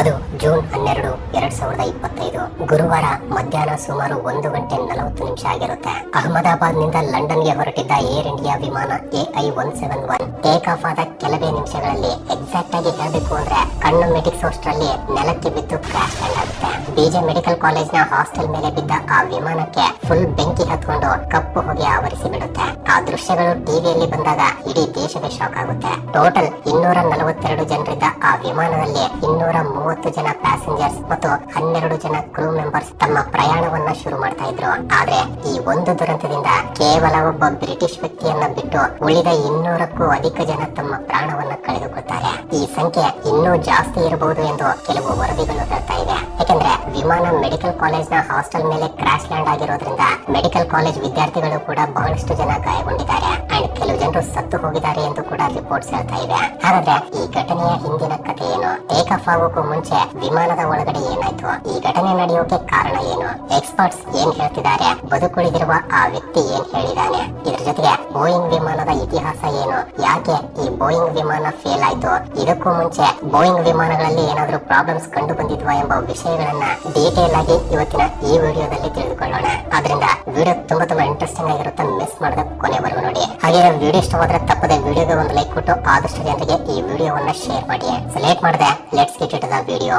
ಅದು ಜೂನ್ ಹನ್ನೆರಡು, ಎರಡ್ ಸಾವಿರದ ಇಪ್ಪತ್ತೈದು. ಗುರುವಾರ ಮಧ್ಯಾಹ್ನ ಸುಮಾರು ಒಂದು ಗಂಟೆ ನಲವತ್ತು ನಿಮಿಷ ಆಗಿರುತ್ತೆ. ಅಹಮದಾಬಾದ್ನಿಂದ ಲಂಡನ್ಗೆ ಹೊರಟಿದ್ದ ಏರ್ ಇಂಡಿಯಾ ವಿಮಾನ AI one seven one take off ಆದ ಕೆಲವೇ ನಿಮಿಷಗಳಲ್ಲಿ ಎಕ್ಸಾಕ್ಟ್ ಆಗಿ ಹೇಳಬೇಕು ಅಂದ್ರೆ ಕಣ್ಣು ಮಿಟಿಕ್ಸೋಷ್ಟ್ರಲ್ಲಿ ನೆಲಕ್ಕೆ ಬಿದ್ದು ಕ್ರಾಶ್ ಲ್ಯಾಂಡ್ ಆಗುತ್ತೆ. ಬಿಜೆ ಮೆಡಿಕಲ್ ಕಾಲೇಜ್ನ ಹಾಸ್ಟೆಲ್ ಮೇಲೆ ಬಿದ್ದ ಆ ವಿಮಾನಕ್ಕೆ ಫುಲ್ ಬೆಂಕಿ ಹತ್ಕೊಂಡು ಕಪ್ಪು ಹೊಗೆ ಆವರಿಸಿ ಬಿಡುತ್ತೆ. ಆ ದೃಶ್ಯಗಳು ಟಿವಿಯಲ್ಲಿ ಬಂದಾಗ ಇಡೀ ದೇಶವೇ ಶಾಕ್ ಆಗುತ್ತೆ. ಟೋಟಲ್ ಇನ್ನೂರ ನಲವತ್ತೆರಡು ಜನರಿದ್ದ ಆ ವಿಮಾನದಲ್ಲಿ ಇನ್ನೂರ ಮೂವತ್ತು ಜನ ಪ್ಯಾಸೆಂಜರ್ಸ್ ಮತ್ತು ಹನ್ನೆರಡು ಜನ ಕ್ರೂ ಮೆಂಬರ್ಸ್ ತಮ್ಮ ಪ್ರಯಾಣವನ್ನ ಶುರು ಮಾಡ್ತಾ ಇದ್ರು. ಆದ್ರೆ ಈ ಒಂದು ದುರಂತದಿಂದ ಕೇವಲ ಒಬ್ಬ ಬ್ರಿಟಿಷ್ ವ್ಯಕ್ತಿಯನ್ನ ಬಿಟ್ಟು ಉಳಿದ ಇನ್ನೂರಕ್ಕೂ ಅಧಿಕ ಜನ ತಮ್ಮ ಪ್ರಾಣವನ್ನ ಕಳೆದುಕೊಳ್ತಾರೆ. ಈ ಸಂಖ್ಯೆ ಇನ್ನೂ ಜಾಸ್ತಿ ಇರಬಹುದು ಎಂದು ಕೆಲವು ವರದಿಗಳು ಹೇಳ್ತಾ ಇವೆ. ಯಾಕಂದ್ರೆ ವಿಮಾನ ಮೆಡಿಕಲ್ ಕಾಲೇಜ್ನ ಹಾಸ್ಟೆಲ್ ಮೇಲೆ ಕ್ರಾಶ್ ಲ್ಯಾಂಡ್ ಆಗಿರೋದ್ರಿಂದ ಮೆಡಿಕಲ್ ಕಾಲೇಜ್ ವಿದ್ಯಾರ್ಥಿಗಳು ಕೂಡ ಬಹಳಷ್ಟು ಜನ ಗಾಯಗೊಂಡಿದ್ದಾರೆ. ಜನರು ಸತ್ತು ಹೋಗಿದ್ದಾರೆ ಎಂದು ಕೂಡ ರಿಪೋರ್ಟ್ಸ್ ಹೇಳ್ತಾ ಇವೆ ಹಾಗಾದ್ರೆ ಈ ಘಟನೆಯ ಹಿಂದಿನ ಕಥೆ ಏನು? ಟೇಕ್ ಆಫ್ ಆಗೋಕ್ಕೂ ಮುಂಚೆ ವಿಮಾನದ ಒಳಗಡೆ ಏನಾಯ್ತು? ಈ ಘಟನೆ ನಡೆಯೋಕೆ ಕಾರಣ ಏನು? ಎಕ್ಸ್ಪರ್ಟ್ಸ್ ಏನ್ ಹೇಳ್ತಿದ್ದಾರೆ? ಬದುಕುಳಿದಿರುವ ಆ ವ್ಯಕ್ತಿ ಏನ್ ಹೇಳಿದಾನೆ? ಇದ್ರ ಜೊತೆಗೆ ಬೋಯಿಂಗ್ ವಿಮಾನದ ಇತಿಹಾಸ ಏನು? ಯಾಕೆ ಈ ಬೋಯಿಂಗ್ ವಿಮಾನ ಫೇಲ್ ಆಯ್ತು? ಇದಕ್ಕೂ ಮುಂಚೆ ಬೋಯಿಂಗ್ ವಿಮಾನಗಳಲ್ಲಿ ಏನಾದರೂ ಪ್ರಾಬ್ಲಮ್ಸ್ ಕಂಡು ಬಂದಿದ್ವಾ ಎಂಬ ವಿಷಯಗಳನ್ನ ಡೀಟೇಲ್ ಆಗಿ ಇವತ್ತಿನ ಈ ವಿಡಿಯೋದಲ್ಲಿ ತಿಳಿದುಕೊಳ್ಳೋಣ. ಆದ್ರಿಂದ ವಿಡಿಯೋ ತುಂಬಾ ತುಂಬಾ ಇಂಟ್ರೆಸ್ಟಿಂಗ್ ಆಗಿರುತ್ತೆ ಮಿಸ್ ಮಾಡದ ಕೊನೆವರೆಗೂ ನೋಡಿ. ಹಾಗೆ ವಿಡಿಯೋ ಇಷ್ಟವಾದ್ರೆ ತಪ್ಪದೆ ವಿಡಿಯೋಗೆ ಒಂದು ಲೈಕ್ ಕೊಟ್ಟು ಆದಷ್ಟು ಜನರಿಗೆ ಈ ವಿಡಿಯೋವನ್ನ ಶೇರ್ ಮಾಡಿ. ಸೆಲೆಕ್ಟ್ ಮಾಡಿದೆ. Let's get it the video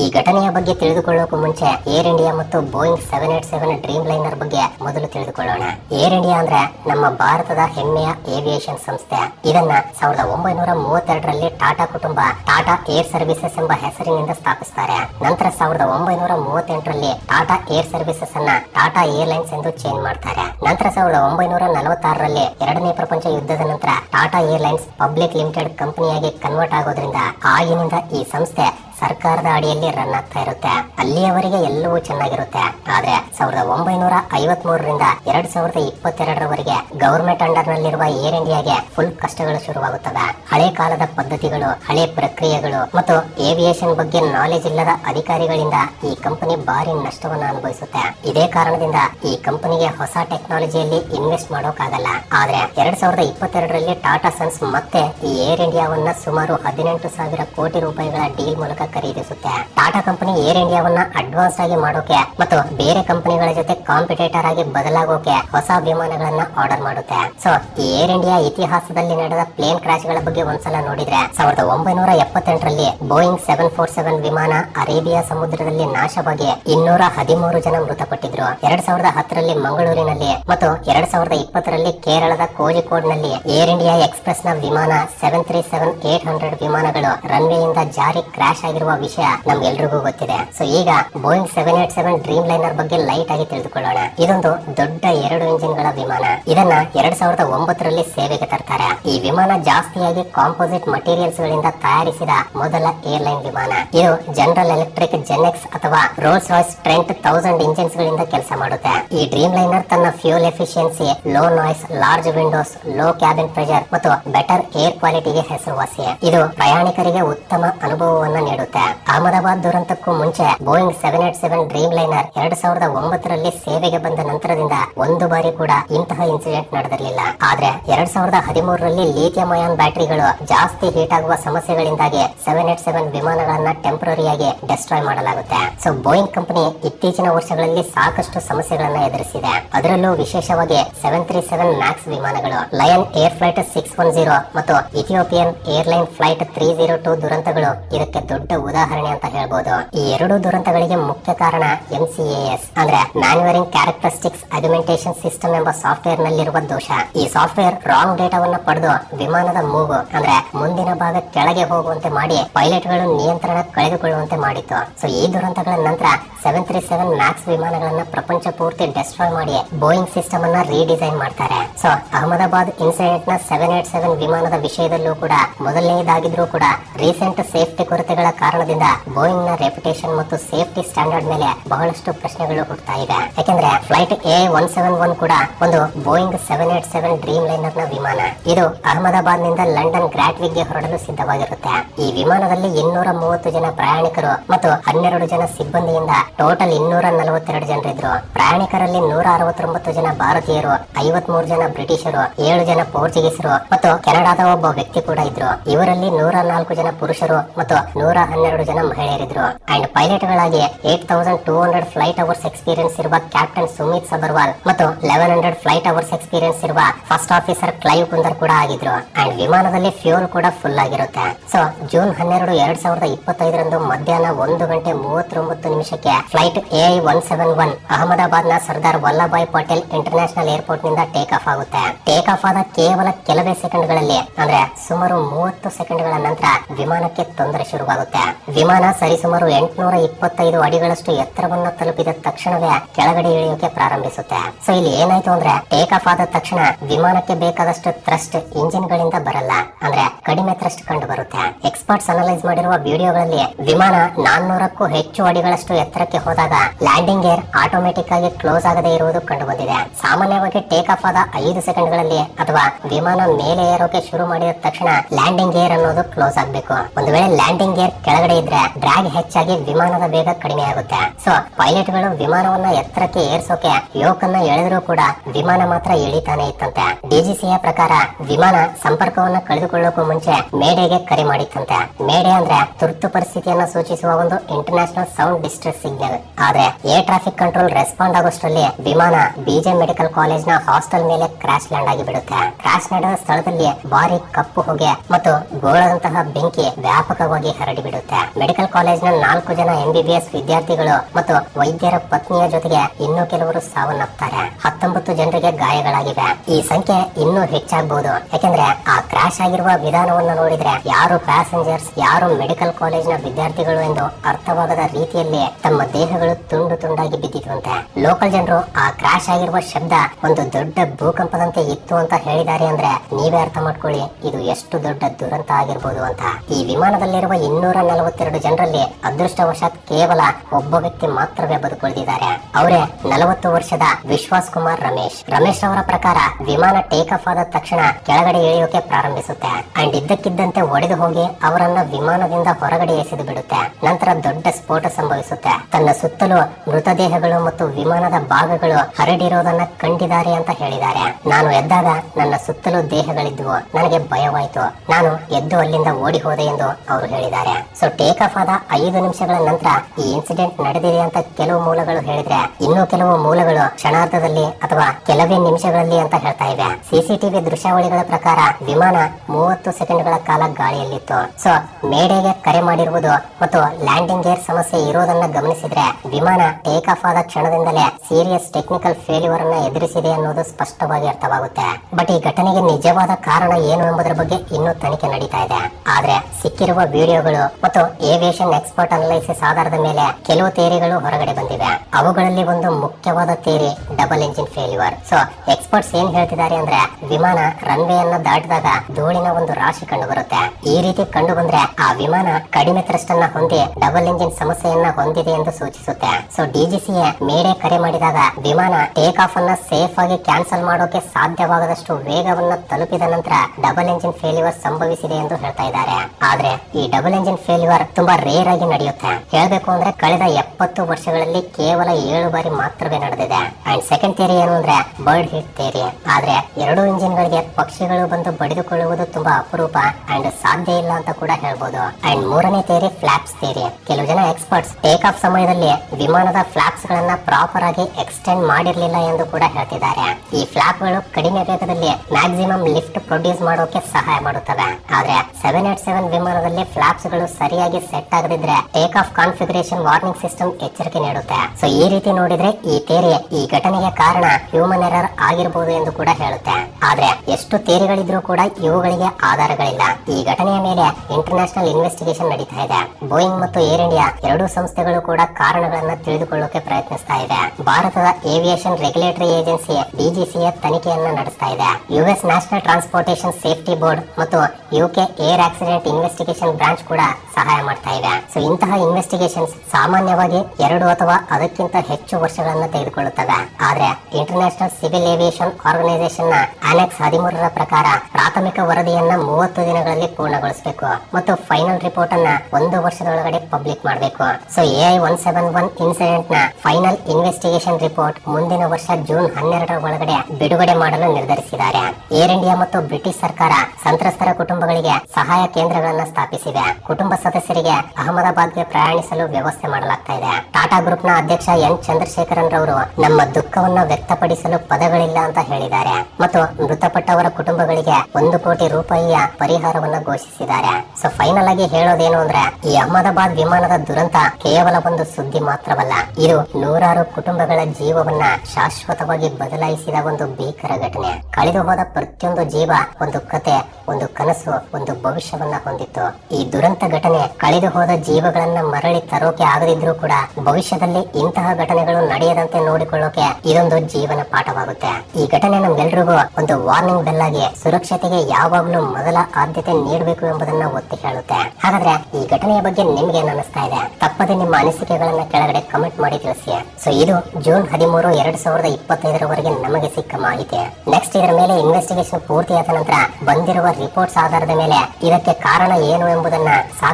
ಈ ಘಟನೆಯ ಬಗ್ಗೆ ತಿಳಿದುಕೊಳ್ಳೋಕು ಮುಂಚೆ ಏರ್ ಇಂಡಿಯಾ ಮತ್ತು Boeing seven eight seven Dreamliner ಬಗ್ಗೆ ಮೊದಲು ತಿಳಿದುಕೊಳ್ಳೋಣ. ಏರ್ ಇಂಡಿಯಾ ಅಂದ್ರೆ ನಮ್ಮ ಭಾರತದ ಹೆಮ್ಮೆಯ ಏವಿಯೇಷನ್ ಸಂಸ್ಥೆ. ಇದನ್ನ ಸಾವಿರದ ಒಂಬೈನೂರ ಮೂವತ್ತೆರಡರಲ್ಲಿ ಟಾಟಾ ಕುಟುಂಬ, ಟಾಟಾ ಏರ್ ಸರ್ವಿಸಸ್ ಎಂಬ ಹೆಸರಿನಿಂದ ಸ್ಥಾಪಿಸ್ತಾರೆ. ನಂತರ ಸಾವಿರದ ಒಂಬೈನೂರ ಮೂವತ್ತೆಂಟರಲ್ಲಿ ಟಾಟಾ ಏರ್ ಸರ್ವಿಸಸ್ ಅನ್ನ ಟಾಟಾ ಏರ್ಲೈನ್ಸ್ ಎಂದು ಚೇಂಜ್ ಮಾಡ್ತಾರೆ. ನಂತರ ಸಾವಿರದ ಒಂಬೈನೂರ ನಲವತ್ತಾರರಲ್ಲಿ ಎರಡನೇ ಪ್ರಪಂಚ ಯುದ್ಧದ ನಂತರ ಟಾಟಾ ಏರ್ಲೈನ್ಸ್ ಪಬ್ಲಿಕ್ ಲಿಮಿಟೆಡ್ ಕಂಪನಿಯಾಗಿ ಕನ್ವರ್ಟ್ ಆಗೋದ್ರಿಂದ ಆಗಿನಿಂದ ಈ ಸಂಸ್ಥೆ ಸರ್ಕಾರದ ಅಡಿಯಲ್ಲಿ ರನ್ ಆಗ್ತಾ ಇರುತ್ತೆ. ಅಲ್ಲಿಯವರೆಗೆ ಎಲ್ಲವೂ ಚೆನ್ನಾಗಿರುತ್ತೆ. ಆದ್ರೆ ಸಾವಿರದ ಒಂಬೈನೂರ ಐವತ್ ಮೂರರಿಂದ ಎರಡ್ ಸಾವಿರದ ಇಪ್ಪತ್ತೆರಡರವರೆಗೆ ಗವರ್ಮೆಂಟ್ ಅಂಡರ್ ನಲ್ಲಿರುವ ಏರ್ ಇಂಡಿಯಾಗೆ ಫುಲ್ ಕಷ್ಟಗಳು ಶುರುವಾಗುತ್ತದೆ ಹಳೆ ಕಾಲದ ಪದ್ಧತಿಗಳು, ಹಳೆ ಪ್ರಕ್ರಿಯೆಗಳು ಮತ್ತು ಏವಿಯೇಷನ್ ಬಗ್ಗೆ ನಾಲೆಜ್ ಇಲ್ಲದ ಅಧಿಕಾರಿಗಳಿಂದ ಈ ಕಂಪನಿ ಭಾರಿ ನಷ್ಟವನ್ನು ಅನುಭವಿಸುತ್ತೆ. ಇದೇ ಕಾರಣದಿಂದ ಈ ಕಂಪನಿಗೆ ಹೊಸ ಟೆಕ್ನಾಲಜಿಯಲ್ಲಿ ಇನ್ವೆಸ್ಟ್ ಮಾಡೋಕ್ಕಾಗಲ್ಲ. ಆದ್ರೆ ಎರಡ್ ಸಾವಿರದ ಇಪ್ಪತ್ತೆರಡರಲ್ಲಿ ಟಾಟಾ ಸನ್ಸ್ ಮತ್ತೆ ಈ ಏರ್ ಇಂಡಿಯಾವನ್ನ ಸುಮಾರು ಹದಿನೆಂಟು ಸಾವಿರ ಕೋಟಿ ರೂಪಾಯಿಗಳ ಡೀಲ್ ಮೂಲಕ ಖರೀದಿಸುತ್ತೆ ಟಾಟಾ ಕಂಪನಿ ಏರ್ ಇಂಡಿಯಾವನ್ನ ಅಡ್ವಾನ್ಸ್ ಆಗಿ ಮಾಡೋಕೆ ಮತ್ತು ಬೇರೆ ಕಂಪನಿಗಳ ಜೊತೆ ಕಾಂಪಿಟೇಟರ್ ಆಗಿ ಬದಲಾಗೋಕೆ ಹೊಸ ವಿಮಾನಗಳನ್ನ ಆರ್ಡರ್ ಮಾಡುತ್ತೆ. ಸೊ ಏರ್ ಇಂಡಿಯಾ ಇತಿಹಾಸದಲ್ಲಿ ನಡೆದ ಪ್ಲೇನ್ ಕ್ರಾಶ್ಗಳ ಬಗ್ಗೆ ಒಂದ್ಸಲ ನೋಡಿದ್ರೆ, ಸಾವಿರದ ಒಂಬೈನೂರ ಎಪ್ಪತ್ತೆಂಟರಲ್ಲಿ ಬೋಯಿಂಗ್ ಸೆವೆನ್ ಫೋರ್ ಸೆವೆನ್ ವಿಮಾನ ಅರೇಬಿಯಾ ಸಮುದ್ರದಲ್ಲಿ ನಾಶವಾಗಿ ಇನ್ನೂರ ಹದಿಮೂರು ಜನ ಮೃತಪಟ್ಟಿದ್ರು. ಎರಡ್ ಸಾವಿರದ ಹತ್ತರಲ್ಲಿ ಮಂಗಳೂರಿನಲ್ಲಿ ಮತ್ತು ಎರಡ್ ಸಾವಿರದ ಇಪ್ಪತ್ತರಲ್ಲಿ ಕೇರಳದ ಕೋಳಿಕೋಡ್ನಲ್ಲಿ ಏರ್ ಇಂಡಿಯಾ ಎಕ್ಸ್ಪ್ರೆಸ್ನ ವಿಮಾನ seven three seven eight hundred ವಿಮಾನಗಳು ರನ್ವೇಯಿಂದ ಜಾರಿ ಕ್ರಾಶ್ ಆಗಿರುವ ವಿಷಯ ನಮ್ಗೆಲ್ರಿಗೂ ಗೊತ್ತಿದೆ. ಸೊ ಈಗ Boeing seven eight seven Dreamliner ಬಗ್ಗೆ ಲೈಟ್ ಆಗಿ ತಿಳಿದುಕೊಳ್ಳೋಣ. ಇದೊಂದು ದೊಡ್ಡ ಎರಡು ಇಂಜಿನ್ಗಳ ವಿಮಾನ. ಇದನ್ನ ಎರಡ್ ಸಾವಿರದ ಒಂಬತ್ತರಲ್ಲಿ ಸೇವೆಗೆ ತರ್ತಾರೆ. ಈ ವಿಮಾನ ಜಾಸ್ತಿಯಾಗಿ ಕಾಂಪೋಸಿಟ್ ಮಟೀರಿಯಲ್ಸ್ ಗಳಿಂದ ತಯಾರಿಸಿದ ಮೊದಲ ಏರ್ಲೈನ್ ವಿಮಾನ. ಇದು ಜನರಲ್ ಎಲೆಕ್ಟ್ರಿಕ್ ಜೆನೆಕ್ಸ್ ಅಥವಾ Rolls Royce Trent thousand engines ಗಳಿಂದ ಕೆಲಸ ಮಾಡುತ್ತೆ. ಈ ಡ್ರೀಮ್ ಲೈನರ್ ತನ್ನ fuel efficiency low noise large windows low cabin pressure ಮತ್ತು ಬೆಟರ್ ಏರ್ ಕ್ವಾಲಿಟಿಗೆ ಹೆಸರುವಾಸಿ ಇದು ಪ್ರಯಾಣಿಕರಿಗೆ ಉತ್ತಮ ಅನುಭವವನ್ನ ನೀಡುತ್ತೆ. ಅಹಮದಾಬಾದ್ ದುರಂತಕ್ಕೂ ಮುಂಚೆ Boeing seven eight seven Dreamliner ಎರಡ್ ಸಾವಿರದ ಒಂಬತ್ತರಲ್ಲಿ ಸೇವೆಗೆ ಬಂದ ನಂತರದಿಂದ ಒಂದು ಬಾರಿ ಕೂಡ ಇಂತಹ ಇನ್ಸಿಡೆಂಟ್ ನಡೆದಿರಲಿಲ್ಲ. ಆದ್ರೆ ಎರಡ್ ಸಾವಿರದ ಹದಿಮೂರರಲ್ಲಿ ಲೀಥಿಯಂ ಅಯಾನ್ ಬ್ಯಾಟರಿಗಳು ಜಾಸ್ತಿ ಹೀಟ್ ಆಗುವ ಸಮಸ್ಯೆಗಳಿಂದಾಗಿ ಸೆವೆನ್ ಏಟ್ ಸೆವೆನ್ ವಿಮಾನಗಳನ್ನ ಟೆಂಪರರಿಯಾಗಿ ಡೆಸ್ಟ್ರಾಯ್ ಮಾಡಲಾಗುತ್ತೆ. ಸೊ ಬೋಯಿಂಗ್ ಕಂಪನಿ ಇತ್ತೀಚಿನ ವರ್ಷಗಳಲ್ಲಿ ಸಾಕಷ್ಟು ಸಮಸ್ಯೆಗಳನ್ನ ಎದುರಿಸಿದೆ. ಅದರಲ್ಲೂ ವಿಶೇಷವಾಗಿ ಸೆವೆನ್ ತ್ರೀ ಸೆವೆನ್ ಮ್ಯಾಕ್ಸ್ ವಿಮಾನಗಳು Lion Air flight six one zero ಮತ್ತು Ethiopian airline flight three zero two ದುರಂತಗಳು ಇದಕ್ಕೆ ದೊಡ್ಡ ಉದಾಹರಣೆ ಅಂತ ಹೇಳ್ಬೋದು. ಈ ಎರಡು ದುರಂತಗಳಿಗೆ ಮುಖ್ಯ ಕಾರಣ ಎಂಸಿಎಎಸ್ ಅಂದ್ರೆ ಮ್ಯಾನ್ಯುವರಿಂಗ್ ಕ್ಯಾರೆಕ್ಟರಿಸ್ಟಿಕ್ಸ್ ಅಗ್ಯುಮೆಂಟೇಷನ್ ಸಿಸ್ಟಮ್ ಎಂಬ ಸಾಫ್ಟ್ವೇರ್ ನಲ್ಲಿರುವ ದೋಷ. ಈ ಸಾಫ್ಟ್ವೇರ್ ರಾಂಗ್ ಡೇಟಾವನ್ನು ಪಡೆದು ವಿಮಾನದ ಮೂಗು, ಅಂದ್ರೆ ಮುಂದಿನ ಭಾಗ ಕೆಳಗೆ ಹೋಗುವಂತೆ ಮಾಡಿ ಪೈಲಟ್ಗಳು ನಿಯಂತ್ರಣ ಕಳೆದುಕೊಳ್ಳುವಂತೆ ಮಾಡಿತ್ತು. ಸೊ ಈ ದುರಂತಗಳ ನಂತರ ಸೆವೆನ್ ತ್ರೀ ಸೆವೆನ್ ಮ್ಯಾಕ್ಸ್ ವಿಮಾನಗಳನ್ನ ಪ್ರಪಂಚ ಪೂರ್ತಿ ಡೆಸ್ಟ್ರಾಯ್ ಮಾಡಿ ಬೋಯಿಂಗ್ ಸಿಸ್ಟಮ್ ಅನ್ನ ರೀಡಿಸೈನ್ ಮಾಡ್ತಾರೆ. ಸೊ ಅಹಮದಾಬಾದ್ ಇನ್ಸಿಡೆಂಟ್ನ ಸೆವೆನ್ ಏಟ್ ಸೆವೆನ್ ವಿಮಾನದ ವಿಷಯದಲ್ಲೂ ಕೂಡ, ಮೊದಲನೇದಾಗಿದ್ರು ಕೂಡ ರೀಸೆಂಟ್ ಸೇಫ್ಟಿ ಕೊರತೆಗಳ ಕಾರಣದಿಂದ ಬೋಯಿಂಗ್ನ ರೆಪ್ಯುಟೇಷನ್ ಮತ್ತು ಸೇಫ್ಟಿ ಸ್ಟ್ಯಾಂಡರ್ಡ್ ಮೇಲೆ ಬಹಳಷ್ಟು ಪ್ರಶ್ನೆಗಳು ಹುಡ್ತಾ ಇವೆ. ಯಾಕೆಂದ್ರೆ flight A one seven one ಕೂಡ ಒಂದು ಬೋಯಿಂಗ್ ಸೆವೆನ್ ಏಟ್ ಸೆವೆನ್ ಡ್ರೀಮ್ ಲೈನರ್ನ ವಿಮಾನ. ಇದು ಅಹಮದಾಬಾದ್ನಿಂದ ಲಂಡನ್ ಗ್ರಾಟ್ವಿಗ್ಗೆ ಹೊರಡಲು ಸಿದ್ಧವಾಗಿರುತ್ತೆ. ಈ ವಿಮಾನದಲ್ಲಿ ಇನ್ನೂರ ಮೂವತ್ತು ಜನ ಪ್ರಯಾಣಿಕರು ಮತ್ತು ಹನ್ನೆರಡು ಜನ ಸಿಬ್ಬಂದಿಯಿಂದ ಟೋಟಲ್ ಇನ್ನೂರ ನಲವತ್ತೆರಡು ಜನರಿದ್ರು. ಪ್ರಯಾಣಿಕರಲ್ಲಿ ನೂರ ಅರವತ್ತೊಂಬತ್ತು ಜನ ಭಾರತೀಯರು, ಐವತ್ಮೂರು ಜನ ಬ್ರಿಟಿಷರು, ಏಳು ಜನ ಪೋರ್ಚುಗೀಸರು ಮತ್ತು ಕೆನಡಾದ ಒಬ್ಬ ವ್ಯಕ್ತಿ ಕೂಡ ಇದ್ರು. ಇವರಲ್ಲಿ ನೂರ ನಾಲ್ಕು ಜನ ಪುರುಷರು ಮತ್ತು ನೂರ ಹನ್ನೆರಡು ಜನ ಮಹಿಳೆಯರಿದ್ರು. ಅಂಡ್ ಪೈಲಟ್ ಗಳಾಗಿ eight thousand two hundred flight hours experience ಇರುವ ಕ್ಯಾಪ್ಟನ್ ಸುಮಿತ್ ಸಬರ್ವಾಲ್ ಮತ್ತು eleven hundred flight hours experience ಇರುವ ಫಸ್ಟ್ ಆಫೀಸರ್ ಕ್ಲೈವ್ ಕುಂದರ್ ಕೂಡ ಆಗಿದ್ರು. ಅಂಡ್ ವಿಮಾನದಲ್ಲಿ ಫ್ಯೂಲ್ ಕೂಡ ಫುಲ್ ಆಗಿರುತ್ತೆ. ಸೊ ಜೂನ್ ಹನ್ನೆರಡು ಎರಡ್ ಸಾವಿರದ ಇಪ್ಪತ್ತೈದರಂದು ಮಧ್ಯಾಹ್ನ ಒಂದು ಗಂಟೆ ಮೂವತ್ತೊಂಬತ್ತು ನಿಮಿಷಕ್ಕೆ flight A one seven one ಅಹಮದಾಬಾದ್ನ Sardar Vallabhbhai Patel international ಏರ್ಪೋರ್ಟ್ನಿಂದ ಟೇಕ್ ಆಫ್ ಆಗುತ್ತೆ. ಟೇಕ್ ಆಫ್ ಆದ ಕೇವಲ ಕೆಲವೇ ಸೆಕೆಂಡ್ಗಳಲ್ಲಿ ಅಂದ್ರೆ ಸುಮಾರು ಮೂವತ್ತು ಸೆಕೆಂಡ್ಗಳ ನಂತರ ವಿಮಾನಕ್ಕೆ ತೊಂದರೆ ಶುರುವಾಗುತ್ತೆ. ವಿಮಾನ ಸರಿಸುಮಾರು ಎಂಟುನೂರ ಇಪ್ಪತ್ತೈದು ಅಡಿಗಳಷ್ಟು ಎತ್ತರವನ್ನ ತಲುಪಿದ ತಕ್ಷಣವೇ ಕೆಳಗಡೆ ಇಳಿಯೋಕೆ ಪ್ರಾರಂಭಿಸುತ್ತೆ. ಸೊ ಇಲ್ಲಿ ಏನಾಯ್ತು ಅಂದ್ರೆ ಟೇಕ್ ಆಫ್ ಆದ ತಕ್ಷಣ ವಿಮಾನಕ್ಕೆ ಬೇಕಾದಷ್ಟು ಥ್ರಸ್ಟ್ ಇಂಜಿನ್ ಗಳಿಂದ ಬರಲ್ಲ. ಅಂದ್ರೆ ಕಡಿಮೆ ಥ್ರಸ್ಟ್ ಕಂಡು ಬರುತ್ತೆ ಎಕ್ಸ್ಪರ್ಟ್ಸ್ ಅನಲೈಸ್ ಮಾಡಿರುವ ವಿಡಿಯೋಗಳಲ್ಲಿ ವಿಮಾನ ನಾನ್ನೂರಕ್ಕೂ ಹೆಚ್ಚು ಅಡಿಗಳಷ್ಟು ಎತ್ತರಕ್ಕೆ ಹೋದಾಗ ಲ್ಯಾಂಡಿಂಗ್ ಗೇರ್ ಆಟೋಮೆಟಿಕ್ ಆಗಿ ಕ್ಲೋಸ್ ಆಗದೆ ಇರುವುದು ಕಂಡು ಬಂದಿದೆ ಸಾಮಾನ್ಯವಾಗಿ ಟೇಕ್ ಆಫ್ ಆದ ಐದು ಸೆಕೆಂಡ್ಗಳಲ್ಲಿ ಅಥವಾ ವಿಮಾನ ಮೇಲೆ ಏರೋಕೆ ಶುರು ಮಾಡಿದ ತಕ್ಷಣ ಲ್ಯಾಂಡಿಂಗ್ ಏರ್ ಅನ್ನೋದು ಕ್ಲೋಸ್ ಆಗ್ಬೇಕು. ಒಂದು ವೇಳೆ ಲ್ಯಾಂಡಿಂಗ್ ಗೇರ್ ಕೆಳಗಡೆ ಇದ್ರೆ ಡ್ರ್ಯಾಗ್ ಹೆಚ್ಚಾಗಿ ವಿಮಾನದ ಬೇಗ ಕಡಿಮೆ ಆಗುತ್ತೆ. ಸೊ ಪೈಲಟ್ಗಳು ವಿಮಾನವನ್ನ ಎತ್ತರಕ್ಕೆ ಏರ್ಸೋಕೆ ಯೋಕನ್ನ ಎಳೆದ್ರು ಕೂಡ ವಿಮಾನ ಮಾತ್ರ ಎಳಿತಾನೆ ಇತ್ತಂತೆ. ಡಿಜಿಸಿಯ ಪ್ರಕಾರ ವಿಮಾನ ಸಂಪರ್ಕವನ್ನ ಕಳೆದುಕೊಳ್ಳೋಕು ಮುಂಚೆ ಮೇಡೆಗೆ ಕರೆ ಮಾಡಿತ್ತಂತೆ. ಮೇಡೆ ಅಂದ್ರೆ ತುರ್ತು ಪರಿಸ್ಥಿತಿಯನ್ನ ಸೂಚಿಸುವ ಒಂದು ಇಂಟರ್ನ್ಯಾಷನಲ್ ಸೌಂಡ್ ಡಿಸ್ಟ್ರೆಸ್ ಸಿಗ್ನಲ್ ಆದ್ರೆ ಏರ್ ಟ್ರಾಫಿಕ್ ಕಂಟ್ರೋಲ್ ರೆಸ್ಪಾಂಡ್ ಆಗೋಷ್ಟರಲ್ಲಿ ವಿಮಾನ ಬಿಜೆ ಮೆಡಿಕಲ್ ಕಾಲೇಜ್ನ ಹಾಸ್ಟೆಲ್ ಮೇಲೆ ಕ್ರಾಶ್ ಲ್ಯಾಂಡ್ ಆಗಿ ಬಿಡುತ್ತೆ ಕ್ರಾಶ್ ನಡೆದ ಸ್ಥಳದಲ್ಲಿ ಭಾರಿ ಕಪ್ಪು ಹೊಗೆ ಮತ್ತು ಗೋಳದಂತಹ ಬೆಂಕಿ ವ್ಯಾಪಕವಾಗಿ ಹರಡಿ ಬಿಡುತ್ತೆ ಮೆಡಿಕಲ್ ಕಾಲೇಜ್ನ ನಾಲ್ಕು ಜನ ಎಂಬಿಬಿಎಸ್ ವಿದ್ಯಾರ್ಥಿಗಳು ಮತ್ತು ವೈದ್ಯರ ಪತ್ನಿಯ ಜೊತೆಗೆ ಇನ್ನೂ ಕೆಲವರು ಸಾವನ್ನಪ್ತಾರೆ. ಹತ್ತೊಂಬತ್ತು ಜನರಿಗೆ ಗಾಯಗಳಾಗಿವೆ. ಈ ಸಂಖ್ಯೆ ಇನ್ನೂ ಹೆಚ್ಚಾಗಬಹುದು ಯಾಕೆಂದ್ರೆ ಆ ಕ್ರಾಶ್ ಆಗಿರುವ ವಿಧಾನವನ್ನು ನೋಡಿದ್ರೆ ಯಾರು ಪ್ಯಾಸೆಂಜರ್ಸ್ ಯಾರು ಮೆಡಿಕಲ್ ಕಾಲೇಜ್ನ ವಿದ್ಯಾರ್ಥಿಗಳು ಎಂದು ಅರ್ಥವಾಗದ ರೀತಿಯಲ್ಲಿ ತಮ್ಮ ದೇಹಗಳು ತುಂಡು ತುಂಡಾಗಿ ಬಿದ್ದಿದ್ವಂತೆ. ಲೋಕಲ್ ಜನರು ಆ ಕ್ರಾಶ್ ಆಗಿರುವ ಶಬ್ದ ಒಂದು ದೊಡ್ಡ ಭೂಕಂಪದಂತೆ ಇತ್ತು ಅಂತ ಹೇಳಿದ್ದಾರೆ ಅಂದ್ರೆ ನೀವೇ ಅರ್ಥ ಮಾಡ್ಕೊಳ್ಳಿ, ಇದು ಎಷ್ಟು ದೊಡ್ಡ ದುರಂತ ಆಗಿರ್ಬೋದು ಅಂತ. ಈ ವಿಮಾನದಲ್ಲಿರುವ ಇನ್ನೂರ ನಲವತ್ತೆರಡು ಜನರಲ್ಲಿ ಅದೃಷ್ಟವಶಾತ್ ಕೇವಲ ಒಬ್ಬ ವ್ಯಕ್ತಿ ಮಾತ್ರವೇ ಬದುಕುಳಿದಿದ್ದಾರೆ. ಅವರೇ ನಲವತ್ತು ವರ್ಷದ ವಿಶ್ವಾಸ್ ಕುಮಾರ್ ರಮೇಶ್. ರಮೇಶ್ ಅವರ ಪ್ರಕಾರ ವಿಮಾನ ಟೇಕ್ ಆಫ್ ಆದ ತಕ್ಷಣ ಕೆಳಗಡೆ ಇಳಿಯೋಕೆ ಪ್ರಾರಂಭಿಸುತ್ತೆ. ಅಂಡ್ ಇದ್ದಕ್ಕಿದ್ದಂತೆ ಒಡೆದು ಹೋಗಿ ಅವರನ್ನ ವಿಮಾನದಿಂದ ಹೊರಗಡೆ ಎಸೆದು ಬಿಡುತ್ತೆ. ನಂತರ ದೊಡ್ಡ ಸ್ಫೋಟ ಸಂಭವಿಸುತ್ತೆ. ತನ್ನ ಸುತ್ತಲೂ ಮೃತದೇಹಗಳು ಮತ್ತು ವಿಮಾನದ ಭಾಗಗಳು ಹರಡಿರೋದನ್ನ ಕಂಡಿದ್ದಾರೆ ಅಂತ ಹೇಳಿದ್ದಾರೆ. ನಾನು ಎದ್ದಾಗ ನನ್ನ ಸುತ್ತಲೂ ದೇಹಗಳಿದ್ವು. ನನಗೆ ಭಯವಾಯಿತು. ನಾನು ಎದ್ದು ಅಲ್ಲಿಂದ ಓಡಿ ಹೋದೆ ಎಂದು ಅವರು ಹೇಳಿದ್ದಾರೆ. ಸೊ ಟೇಕ್ ಆಫ್ ಆದ ಐದು ನಿಮಿಷಗಳ ನಂತರ ಈ ಇನ್ಸಿಡೆಂಟ್ ನಡೆದಿದೆ ಅಂತ ಕೆಲವು ಮೂಲಗಳು ಹೇಳಿದ್ರೆ, ಇನ್ನು ಕೆಲವು ಮೂಲಗಳು ಕ್ಷಣಾರ್ಧದಲ್ಲಿ ಅಥವಾ ಕೆಲವೇ ನಿಮಿಷಗಳಲ್ಲಿ ಅಂತ ಹೇಳ್ತಾ ಇವೆ. ಸಿಸಿಟಿವಿ ದೃಶ್ಯಾವಳಿಗಳ ಪ್ರಕಾರ ವಿಮಾನ ಮೂವತ್ತು ಸೆಕೆಂಡ್ಗಳ ಕಾಲ ಗಾಳಿಯಲ್ಲಿತ್ತು. ಸೊ ಮೇಡೆಗೆ ಕರೆ ಮಾಡಿರುವುದು ಮತ್ತು ಲ್ಯಾಂಡಿಂಗ್ ಗೇರ್ ಸಮಸ್ಯೆ ಇರೋದನ್ನ ಗಮನಿಸಿದ್ರೆ, ವಿಮಾನ ಟೇಕ್ ಆಫ್ ಆದ ಕ್ಷಣದಿಂದಲೇ ಸೀರಿಯಸ್ ಟೆಕ್ನಿಕಲ್ ಫೇಲ್ಯೂರ್ ಅನ್ನ ಎದುರಿಸಿದೆ ಅನ್ನೋದು ಸ್ಪಷ್ಟವಾಗಿ ಅರ್ಥವಾಗುತ್ತೆ. ಬಟ್ ಈ ಘಟನೆಗೆ ನಿಜವಾದ ಕಾರಣ ಏನು ಎಂಬುದರ ಬಗ್ಗೆ ಇನ್ನೂ ತನಿಖೆ ನಡೀತಾ ಇದೆ. ಆದ್ರೆ, ಸಿಕ್ಕಿರುವ ವಿಡಿಯೋಗಳು ಮತ್ತು ಏವಿಯೇಷನ್ ಎಕ್ಸ್ಪರ್ಟ್ ಅನಲೈಸಿಸ್ ಆಧಾರದ ಮೇಲೆ ಕೆಲವು ತೇರಿಗಳು ಹೊರಗಡೆ ಬಂದಿವೆ. ಅವುಗಳಲ್ಲಿ ಒಂದು ಮುಖ್ಯವಾದ theory double engine failure so experts ಏನ್ ಹೇಳ್ತಿದ್ದಾರೆ ಅಂದ್ರೆ ವಿಮಾನ ರನ್ವೇ ಅನ್ನ ದಾಟಿದಾಗ ಧೂಳಿನ ಒಂದು ರಾಶಿ ಕಂಡು ಬರುತ್ತೆ ಈ ರೀತಿ ಕಂಡು ಬಂದ್ರೆ ಆ ವಿಮಾನ ಕಡಿಮೆ ಥ್ರಸ್ಟ್ ಅನ್ನ ಹೊಂದಿ ಡಬಲ್ ಎಂಜಿನ್ ಸಮಸ್ಯೆಯನ್ನ ಹೊಂದಿದೆ ಎಂದು ಸೂಚಿಸುತ್ತೆ. ಸೊ ಡಿಜಿಸಿ ಮೇಡೆ ಕರೆ ಮಾಡಿದಾಗ ವಿಮಾನ ಟೇಕ್ ಆಫ್ ಅನ್ನ ಸೇಫ್ ಆಗಿ ಕ್ಯಾನ್ಸಲ್ ಮಾಡೋಕೆ ಸಾಧ್ಯವಾಗದಷ್ಟು ವೇಗವನ್ನ ತಲುಪಿದ ನಂತರ ಡಬಲ್ ಎಂಜಿನ್ ಫೇಲ್ಯೂರ್ ಸಂಭವಿಸಿದೆ ಎಂದು ಹೇಳ್ತಾ ಇದ್ದಾರೆ. ಆದ್ರೆ ಈ ಡಬಲ್ ಎಂಜಿನ್ ಫೇಲ್ಯೂರ್ ತುಂಬಾ ರೇರ್ ಆಗಿ ನಡೆಯುತ್ತೆ. ಹೇಳಬೇಕು ಅಂದ್ರೆ ಕಳೆದ ಎಪ್ಪತ್ತು ವರ್ಷಗಳಲ್ಲಿ ಕೇವಲ ಏಳು ಬಾರಿ ಮಾತ್ರವೇ ನಡೆದಿದೆ. ಅಂಡ್ ಸೆಕೆಂಡ್ ಥಿಯರಿ ಏನು ಅಂದ್ರೆ ಬರ್ಡ್ ಹಿಟ್ ಥಿಯರಿ ಆದ್ರೆ ಎರಡು ಇಂಜಿನ್ ಗಳಿಗೆ ಪಕ್ಷಿಗಳು ಬಂದು ಬಡಿದುಕೊಳ್ಳುವುದು ತುಂಬಾ ಅಪರೂಪ ಅಂಡ್ ಸಾಧ್ಯ ಇಲ್ಲ ಅಂತ ಕೂಡ ಹೇಳ್ಬೋದು. ಅಂಡ್ ಮೂರನೇ ಥಿಯರಿ ಫ್ಲಾಪ್ಸ್ ಥಿಯರಿ ಕೆಲವು ಜನ ಎಕ್ಸ್ಪರ್ಟ್ಸ್ ಟೇಕ್ ಆಫ್ ಸಮಯದಲ್ಲಿ ವಿಮಾನದ ಫ್ಲಾಪ್ಸ್ ಗಳನ್ನ ಪ್ರಾಪರ್ ಆಗಿ ಎಕ್ಸ್ಟೆಂಡ್ ಮಾಡಿರ್ಲಿಲ್ಲ ಎಂದು ಕೂಡ ಹೇಳ್ತಿದ್ದಾರೆ. ಈ ಫ್ಲಾಪ್ಗಳು ಕಡಿಮೆ ವೇಗದಲ್ಲಿ ಮ್ಯಾಕ್ಸಿಮಮ್ ಲಿಫ್ಟ್ ಪ್ರೊಡ್ಯೂಸ್ ಮಾಡೋಕೆ ಸಹಾಯ ಮಾಡುತ್ತವೆ. ಆದ್ರೆ ಸೆವೆನ್ ಏಟ್ ಸೆವೆನ್ ವಿಮಾನದಲ್ಲಿ ಫ್ಲಾಪ್ಸ್ಗಳು ಸರಿಯಾಗಿ set ಆಗದಿದ್ರೆ take off configuration warning system ಎಚ್ಚರಿಕೆ ನೀಡುತ್ತೆ. ಸೊ ಈ ರೀತಿ ನೋಡಿದ್ರೆ ಈ ಥಿಯರಿ ಈ ಘಟನೆಗೆ ಕಾರಣ ಹ್ಯೂಮನ್ ಎರರ್ ಆಗಿರಬಹುದು ಎಂದು ಕೂಡ ಹೇಳುತ್ತೆ. ಆದ್ರೆ ಎಷ್ಟು ಥಿಯರಿಗಳಿದ್ರೂ ಕೂಡ ಇವುಗಳಿಗೆ ಆಧಾರಗಳಿಲ್ಲ. ಈ ಘಟನೆಯ ಮೇಲೆ ಇಂಟರ್ನ್ಯಾಷನಲ್ ಇನ್ವೆಸ್ಟಿಗೇಷನ್ ನಡೀತಾ ಇದೆ. ಬೋಯಿಂಗ್ ಮತ್ತು ಏರ್ ಇಂಡಿಯಾ ಎರಡೂ ಸಂಸ್ಥೆಗಳು ಕೂಡ ಕಾರಣಗಳನ್ನ ತಿಳಿದುಕೊಳ್ಳೋಕೆ ಪ್ರಯತ್ನಿಸ್ತಾ ಇದೆ. ಭಾರತದ ಏವಿಯೇಷನ್ ರೆಗ್ಯುಲೇಟರಿ ಏಜೆನ್ಸಿ ಡಿಜಿಸಿಯ ತನಿಖೆಯನ್ನ ನಡೆಸ್ತಾ ಇದೆ. US National Transportation Safety Board ಮತ್ತು UK Air Accident Investigation Branch ಕೂಡ ಸಹಾಯ ಮಾಡ್ತಾ ಇದೆ ಸೊ ಇಂತಹ ಇನ್ವೆಸ್ಟಿಗೇಷನ್ಸ್ ಸಾಮಾನ್ಯವಾಗಿ ಎರಡು ಅಥವಾ ಅದಕ್ಕಿಂತ ಹೆಚ್ಚು ವರ್ಷಗಳನ್ನ ತೆಗೆದುಕೊಳ್ಳುತ್ತವೆ. ಆದ್ರೆ ಇಂಟರ್ನ್ಯಾಷನಲ್ ಸಿವಿಲ್ ಏವಿಯೇಷನ್ ಆರ್ಗನೈಸೇಷನ್ನ ಆನೆಕ್ಸ್ ಹದಿಮೂರರ ಪ್ರಕಾರ ಪ್ರಾಥಮಿಕ ವರದಿಯನ್ನ ಮೂವತ್ತು ದಿನಗಳಲ್ಲಿ ಪೂರ್ಣಗೊಳಿಸಬೇಕು ಮತ್ತು ಫೈನಲ್ ರಿಪೋರ್ಟ್ ಅನ್ನ ಒಂದು ವರ್ಷದೊಳಗಡೆ ಪಬ್ಲಿಕ್ ಮಾಡಬೇಕು. So AI one seven one ಇನ್ಸಿಡೆಂಟ್ನ final investigation report ಮುಂದಿನ ವರ್ಷ ಜೂನ್ ಹನ್ನೆರಡರ ಒಳಗಡೆ ಬಿಡುಗಡೆ ಮಾಡಲು ನಿರ್ಧರಿಸಿದ್ದಾರೆ. ಏರ್ ಇಂಡಿಯಾ ಮತ್ತು ಬ್ರಿಟಿಷ್ ಸರ್ಕಾರ ಸಂತ್ರಸ್ತರ ಕುಟುಂಬಗಳಿಗೆ ಸಹಾಯ ಕೇಂದ್ರಗಳನ್ನ ಸ್ಥಾಪಿಸಿದೆ ಕುಟುಂಬ ಸದಸ್ಯರಿಗೆ ಅಹಮದಾಬಾದ್ಗೆ ಪ್ರಯಾಣಿಸಲು ವ್ಯವಸ್ಥೆ ಮಾಡಲಾಗ್ತಾ ಇದೆ. ಟಾಟಾ ಗ್ರೂಪ್ನ ಅಧ್ಯಕ್ಷ ಎನ್. ಚಂದ್ರಶೇಖರನ್ ರವರು ನಮ್ಮ ದುಃಖವನ್ನ ವ್ಯಕ್ತಪಡಿಸಲು ಪದಗಳಿಲ್ಲ ಅಂತ ಹೇಳಿದ್ದಾರೆ. ಮತ್ತು ಮೃತಪಟ್ಟವರ ಕುಟುಂಬಗಳಿಗೆ ಒಂದು ಕೋಟಿ ರೂಪಾಯಿಯ ಪರಿಹಾರವನ್ನ ಘೋಷಿಸಿದ್ದಾರೆ. ಸೊ ಫೈನಲ್ ಆಗಿ ಹೇಳೋದೇನು ಅಂದ್ರೆ, ಈ ಅಹಮದಾಬಾದ್ ವಿಮಾನದ ದುರಂತ ಕೇವಲ ಒಂದು ಸುದ್ದಿ ಮಾತ್ರವಲ್ಲ, ಇದು ನೂರಾರು ಕುಟುಂಬಗಳ ಜೀವವನ್ನ ಶಾಶ್ವತವಾಗಿ ಬದಲಾಯಿಸಿದ ಒಂದು ಭೀಕರ ಘಟನೆ. ಕಳೆದು ಹೋದ ಪ್ರತಿಯೊಂದು ಜೀವ ಒಂದು ಕತೆ, ಒಂದು ಕನಸು, ಒಂದು ಭವಿಷ್ಯವನ್ನ ಹೊಂದಿತ್ತು. ಈ ದುರಂತ ಘಟನೆ ಕಳೆದು ಹೋದ ಜೀವಗಳನ್ನ ಮರಳಿ ತರೋಕೆ ಆಗದಿದ್ರೂ ಕೂಡ ಭವಿಷ್ಯದಲ್ಲಿ ಇಂತಹ ಘಟನೆಗಳು ನಡೆಯದಂತೆ ನೋಡಿಕೊಳ್ಳೋಕೆ ಇದೊಂದು ಜೀವನ ಪಾಠವಾಗುತ್ತೆ. ಈ ಘಟನೆ ನಮ್ಗೆಲ್ರಿಗೂ ಒಂದು ವಾರ್ನಿಂಗ್ ಬೆಲ್ ಆಗಿ ಸುರಕ್ಷತೆಗೆ ಯಾವಾಗಲೂ ಮೊದಲ ಆದ್ಯತೆ ನೀಡಬೇಕು ಎಂಬುದನ್ನ ಒತ್ತಿ ಹೇಳುತ್ತೆ. ಹಾಗಾದ್ರೆ ಈ ಘಟನೆಯ ಬಗ್ಗೆ ನಿಮ್ಗೆ ಅನಿಸ್ತಾ ಇದೆ? ತಪ್ಪದೆ ನಿಮ್ಮ ಅನಿಸಿಕೆಗಳನ್ನ ಕೆಳಗಡೆ ಕಮೆಂಟ್ ಮಾಡಿ ತಿಳಿಸಿ. ಸೊ ಇದು ಜೂನ್ ಹದಿಮೂರು ಎರಡ್ ಸಾವಿರದ ಇಪ್ಪತ್ತೈದರವರೆಗೆ ನಮಗೆ ಸಿಕ್ಕ ಮಾಹಿತಿ. ನೆಕ್ಸ್ಟ್ ಇದರ ಮೇಲೆ ಇನ್ವೆಸ್ಟಿಗೇಷನ್ ಪೂರ್ತಿಯಾದ ನಂತರ ಬಂದಿರುವ ರಿಪೋರ್ಟ್ಸ್ ಆಧಾರದ ಮೇಲೆ ಇದಕ್ಕೆ ಕಾರಣ ಏನು ಎಂಬುದನ್ನ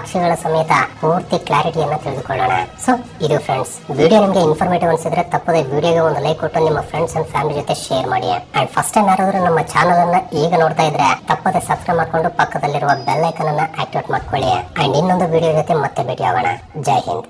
ಸಾಕ್ಷಿಗಳ ಸಮೇತ ಪೂರ್ತಿ ಕ್ಲಾರಿಟಿಯನ್ನು ತಿಳಿದುಕೊಳ್ಳೋಣ. ಸೊ ಇದು ಫ್ರೆಂಡ್ಸ್ ವಿಡಿಯೋ ನಿಮಗೆ ಇನ್ಫಾರ್ಮೇಟಿವ್ ಅನ್ಸಿದ್ರೆ ತಪ್ಪದೆ ವಿಡಿಯೋಗೆ ಒಂದು ಲೈಕ್ ಕೊಟ್ಟು ನಿಮ್ಮ ಫ್ರೆಂಡ್ಸ್ ಅಂಡ್ ಫ್ಯಾಮಿಲಿ ಜೊತೆ ಶೇರ್ ಮಾಡಿ. ಅಂಡ್ ಫಸ್ಟ್ ಟೈಮ್ ಯಾರಾದ್ರೂ ನಮ್ಮ ಚಾನಲ್ ಅನ್ನ ಈಗ ನೋಡ್ತಾ ಇದ್ರೆ ತಪ್ಪದೆ ಸಬ್ಸ್ಕ್ರೈಬ್ ಮಾಡ್ಕೊಂಡು ಪಕ್ಕದಲ್ಲಿರುವ ಬೆಲ್ ಐಕನ್ ಅನ್ನ ಆಕ್ಟಿವೇಟ್ ಮಾಡ್ಕೊಳ್ಳಿ. ಅಂಡ್ ಇನ್ನೊಂದು ವಿಡಿಯೋ ಜೊತೆ ಮತ್ತೆ ಭೇಟಿ ಆಗೋಣ ಜೈ ಹಿಂದ್.